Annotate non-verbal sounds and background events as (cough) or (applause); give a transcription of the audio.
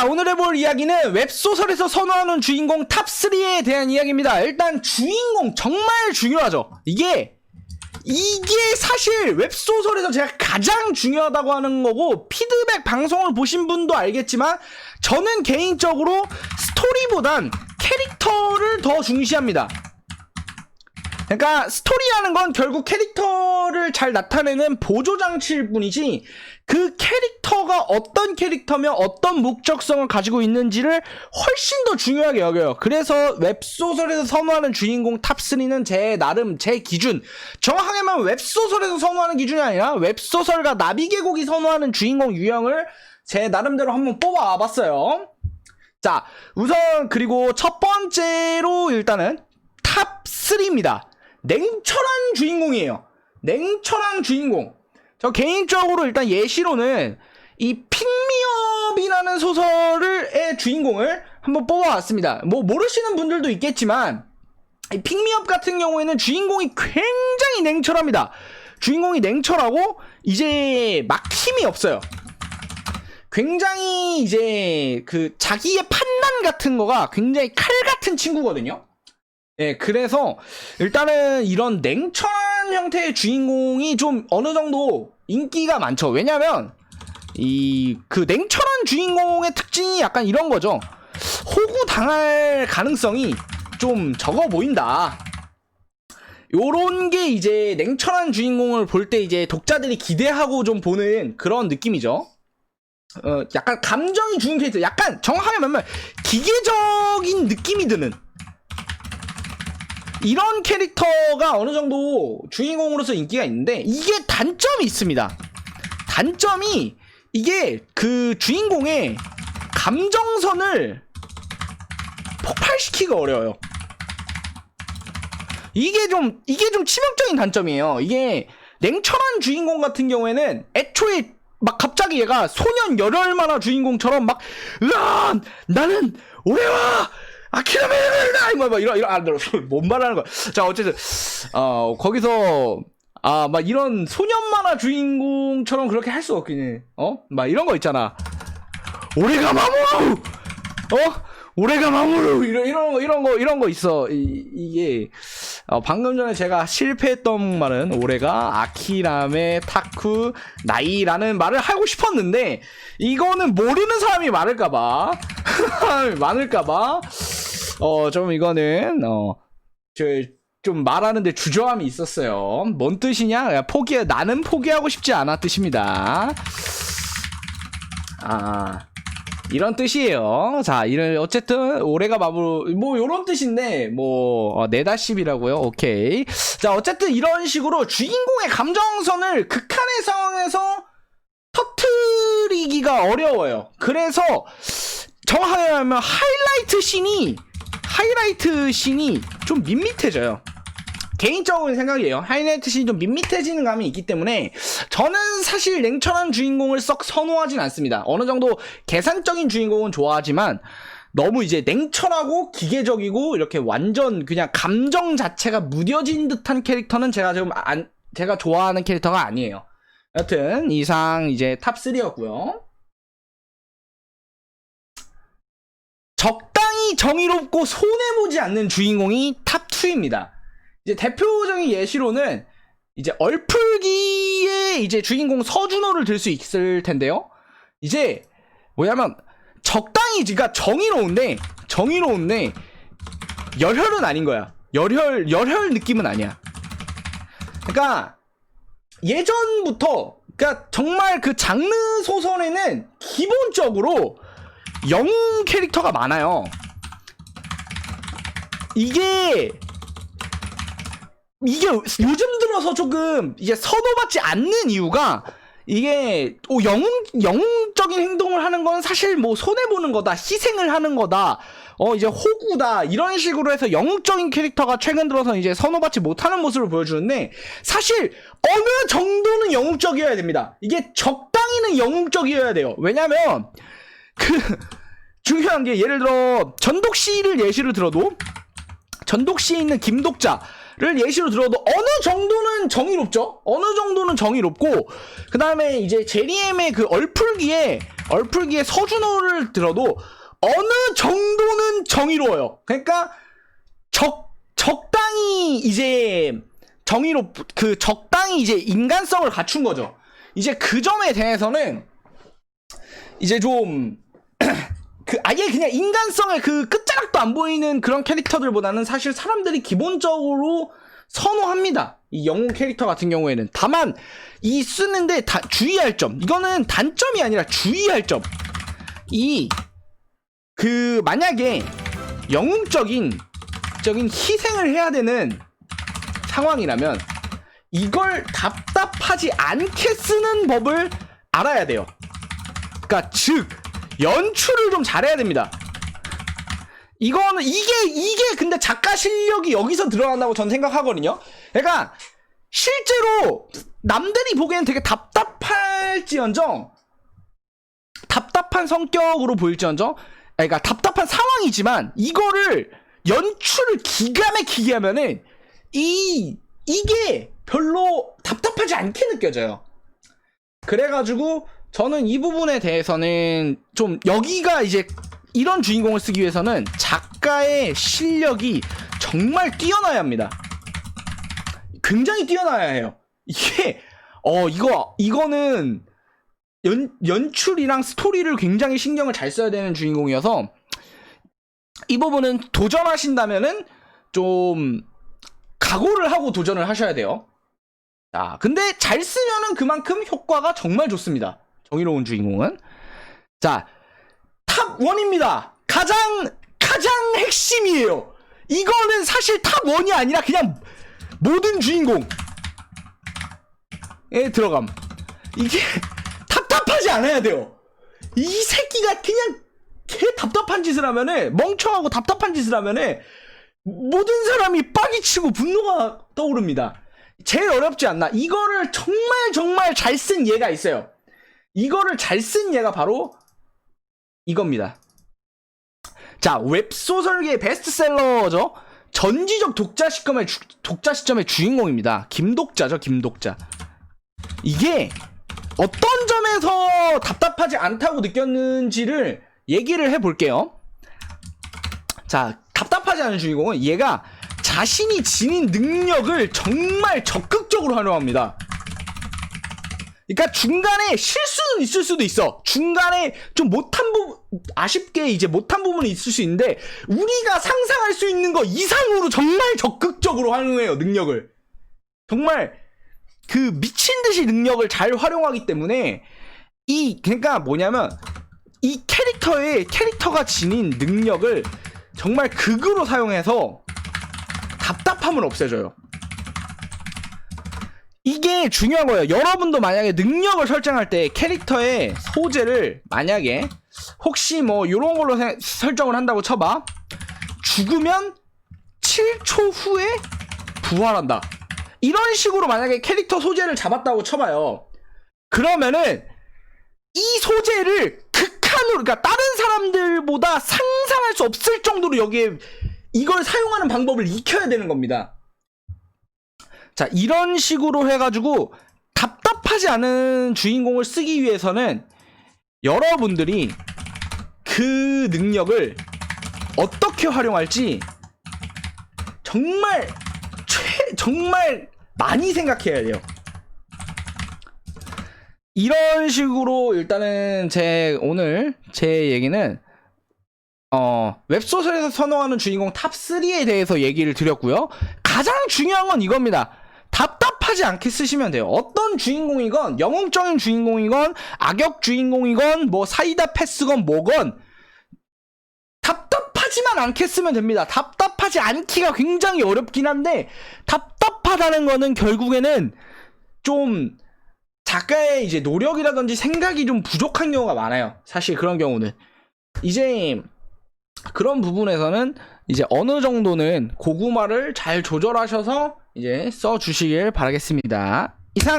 자, 오늘 해볼 이야기는 웹소설에서 선호하는 주인공 탑3에 대한 이야기입니다. 일단 주인공 정말 중요하죠. 이게 이게 사실 웹소설에서 제가 가장 중요하다고 하는 거고 피드백 방송을 보신 분도 알겠지만 저는 개인적으로 스토리보단 캐릭터를 더 중시합니다. 그러니까 스토리라는 건 결국 캐릭터를 잘 나타내는 보조 장치일 뿐이지 그 캐릭터가 어떤 캐릭터며 어떤 목적성을 가지고 있는지를 훨씬 더 중요하게 여겨요. 그래서 웹소설에서 선호하는 주인공 탑3는 제 나름 제 기준 정확하게 말하면 웹소설에서 선호하는 기준이 아니라 웹소설과 나비계곡이 선호하는 주인공 유형을 제 나름대로 한번 뽑아 봤어요. 자, 우선 그리고 첫 번째로 일단은 탑 3입니다. 냉철한 주인공이에요. 냉철한 주인공. 저 개인적으로 일단 예시로는 이 핑미업이라는 소설의 주인공을 한번 뽑아왔습니다. 뭐 모르시는 분들도 있겠지만 이 핑미업 같은 경우에는 주인공이 굉장히 냉철합니다. 주인공이 냉철하고 이제 막 힘이 없어요. 굉장히 이제 그 자기의 판단 같은 거가 굉장히 칼 같은 친구거든요. 예, 그래서 일단은 이런 냉철한 형태의 주인공이 좀 어느 정도 인기가 많죠. 왜냐면 이 그 냉철한 주인공의 특징이 약간 이런 거죠. 호구 당할 가능성이 좀 적어 보인다. 요런 게 이제 냉철한 주인공을 볼 때 이제 독자들이 기대하고 좀 보는 그런 느낌이죠. 어, 약간 감정이 주는 캐릭터, 약간 정확하게 말하면 기계적인 느낌이 드는 이런 캐릭터가 어느 정도 주인공으로서 인기가 있는데 이게 단점이 있습니다. 단점이 이게 그 주인공의 감정선을 폭발시키기가 어려워요. 이게 좀 이게 좀 치명적인 단점이에요. 이게 냉철한 주인공 같은 경우에는 애초에 막 갑자기 얘가 소년 열혈 만화 주인공처럼 막 으아 나는 올해와 아키라메나 뭐, 뭐 이런 이런 아뭔 (laughs) 말하는 거야. 자 어쨌든 어 거기서 아 막 이런 소년 만화 주인공처럼 그렇게 할 수 없긴 해. 어막 이런 거 있잖아. 올해가 마모루 어 올해가 마모루 이런 이런 거 이런 거 이런 거 있어. 이, 이게 어, 방금 전에 제가 실패했던 말은 올해가 아키라메 타쿠 나이라는 말을 하고 싶었는데 이거는 모르는 사람이 많을까봐 (laughs) 많을까봐 어 좀 이거는 어저좀 말하는데 주저함이 있었어요. 뭔 뜻이냐? 포기 나는 포기하고 싶지 않아 뜻입니다. 아. 이런 뜻이에요. 자, 이런 어쨌든 올해가 마블 뭐 요런 뜻인데 뭐 어, 네다십이라고요. 오케이. 자, 어쨌든 이런 식으로 주인공의 감정선을 극한의 상황에서 터트리기가 어려워요. 그래서 정확하게 말하면 하이라이트 씬이 하이라이트 씬이 좀 밋밋해져요. 개인적인 생각이에요. 하이라이트 씬이 좀 밋밋해지는 감이 있기 때문에 저는 사실 냉철한 주인공을 썩 선호하진 않습니다. 어느 정도 계산적인 주인공은 좋아하지만 너무 이제 냉철하고 기계적이고 이렇게 완전 그냥 감정 자체가 무뎌진 듯한 캐릭터는 제가 지금 안 제가 좋아하는 캐릭터가 아니에요. 여튼 이상 이제 탑 3였고요. 정의롭고 손해보지 않는 주인공이 탑 2입니다. 이제 대표적인 예시로는 이제 얼풀기의 이제 주인공 서준호를 들 수 있을 텐데요. 이제 뭐냐면 적당히 그러니까 정의로운데 정의로운데 열혈은 아닌 거야. 열혈 열혈 느낌은 아니야. 그러니까 예전부터 그러니까 정말 그 장르 소설에는 기본적으로 영웅 캐릭터가 많아요. 이게 이게 요즘 들어서 조금 이제 선호받지 않는 이유가 이게 오, 영웅 영웅적인 행동을 하는 건 사실 뭐 손해 보는 거다 희생을 하는 거다 어 이제 호구다 이런 식으로 해서 영웅적인 캐릭터가 최근 들어서 이제 선호받지 못하는 모습을 보여주는데 사실 어느 정도는 영웅적이어야 됩니다. 이게 적당히는 영웅적이어야 돼요. 왜냐면 그 중요한 게 예를 들어 전독 시를 예시로 들어도 전독시에 있는 김독자 를 예시로 들어도 어느 정도는 정의롭죠. 어느 정도는 정의롭고 그 다음에 이제 제리엠의 그 얼풀기에 얼풀기의 서준호를 들어도 어느 정도는 정의로워요. 그러니까 적 적당히 이제 정의로 그 적당히 이제 인간성을 갖춘 거죠. 이제 그 점에 대해서는 이제 좀 그 아예 그냥 인간성의 그 끝자락도 안 보이는 그런 캐릭터들보다는 사실 사람들이 기본적으로 선호합니다. 이 영웅 캐릭터 같은 경우에는 다만 이 쓰는데 다 주의할 점 이거는 단점이 아니라 주의할 점 이 그 만약에 영웅적인 적인 희생을 해야 되는 상황이라면 이걸 답답하지 않게 쓰는 법을 알아야 돼요. 그러니까 즉 연출을 좀 잘해야 됩니다. 이거는 이게 이게 근데 작가 실력이 여기서 드러난다고 전 생각하거든요. 그러니까 실제로 남들이 보기엔 되게 답답할지언정 답답한 성격으로 보일지언정 그러니까 답답한 상황이지만 이거를 연출을 기가 막히게 하면은 이 이게 별로 답답하지 않게 느껴져요. 그래가지고 저는 이 부분에 대해서는 좀 여기가 이제 이런 주인공을 쓰기 위해서는 작가의 실력이 정말 뛰어나야 합니다. 굉장히 뛰어나야 해요. 이게 어 이거 이거는 연 연출이랑 스토리를 굉장히 신경을 잘 써야 되는 주인공이어서 이 부분은 도전하신다면은 좀 각오를 하고 도전을 하셔야 돼요. 자, 근데 잘 쓰면은 그만큼 효과가 정말 좋습니다. 정의로운 주인공은. 자, 탑 1입니다. 가장, 가장 핵심이에요. 이거는 사실 탑 1이 아니라 그냥 모든 주인공에 들어감. 이게 (laughs) 답답하지 않아야 돼요. 이 새끼가 그냥 개 답답한 짓을 하면은, 멍청하고 답답한 짓을 하면은, 모든 사람이 빠기치고 분노가 떠오릅니다. 제일 어렵지 않나. 이거를 정말 정말 잘 쓴 예가 있어요. 이거를 잘쓴 예가 바로 이겁니다. 자, 웹소설계의 베스트셀러죠. 전지적 독자 시점의 주, 독자 시점의 주인공입니다. 김독자죠, 김독자. 이게 어떤 점에서 답답하지 않다고 느꼈는지를 얘기를 해볼게요. 자, 답답하지 않은 주인공은 얘가 자신이 지닌 능력을 정말 적극적으로 활용합니다. 그러니까 중간에 실수는 있을 수도 있어. 중간에 좀 못한 부분, 아쉽게 이제 못한 부분이 있을 수 있는데, 우리가 상상할 수 있는 거 이상으로 정말 적극적으로 활용해요, 능력을. 정말, 그 미친 듯이 능력을 잘 활용하기 때문에, 이, 그러니까 뭐냐면, 이 캐릭터의, 캐릭터가 지닌 능력을 정말 극으로 사용해서 답답함을 없애줘요. 이게 중요한 거예요. 여러분도 만약에 능력을 설정할 때 캐릭터의 소재를 만약에 혹시 뭐 이런 걸로 세- 설정을 한다고 쳐봐. 죽으면 7초 후에 부활한다. 이런 식으로 만약에 캐릭터 소재를 잡았다고 쳐봐요. 그러면은 이 소재를 극한으로 그러니까 다른 사람들보다 상상할 수 없을 정도로 여기에 이걸 사용하는 방법을 익혀야 되는 겁니다. 자, 이런 식으로 해가지고 답답하지 않은 주인공을 쓰기 위해서는 여러분들이 그 능력을 어떻게 활용할지 정말 최, 정말 많이 생각해야 돼요. 이런 식으로 일단은 제 오늘 제 얘기는 어, 웹소설에서 선호하는 주인공 탑 3에 대해서 얘기를 드렸고요. 가장 중요한 건 이겁니다. 답답하지 않게 쓰시면 돼요. 어떤 주인공이건 영웅적인 주인공이건 악역 주인공이건 뭐 사이다 패스건 뭐건 답답하지만 않게 쓰면 됩니다. 답답하지 않기가 굉장히 어렵긴 한데 답답하다는 거는 결국에는 좀 작가의 이제 노력이라든지 생각이 좀 부족한 경우가 많아요. 사실 그런 경우는 이제 그런 부분에서는 이제 어느 정도는 고구마를 잘 조절하셔서 이제 써 주시길 바라겠습니다.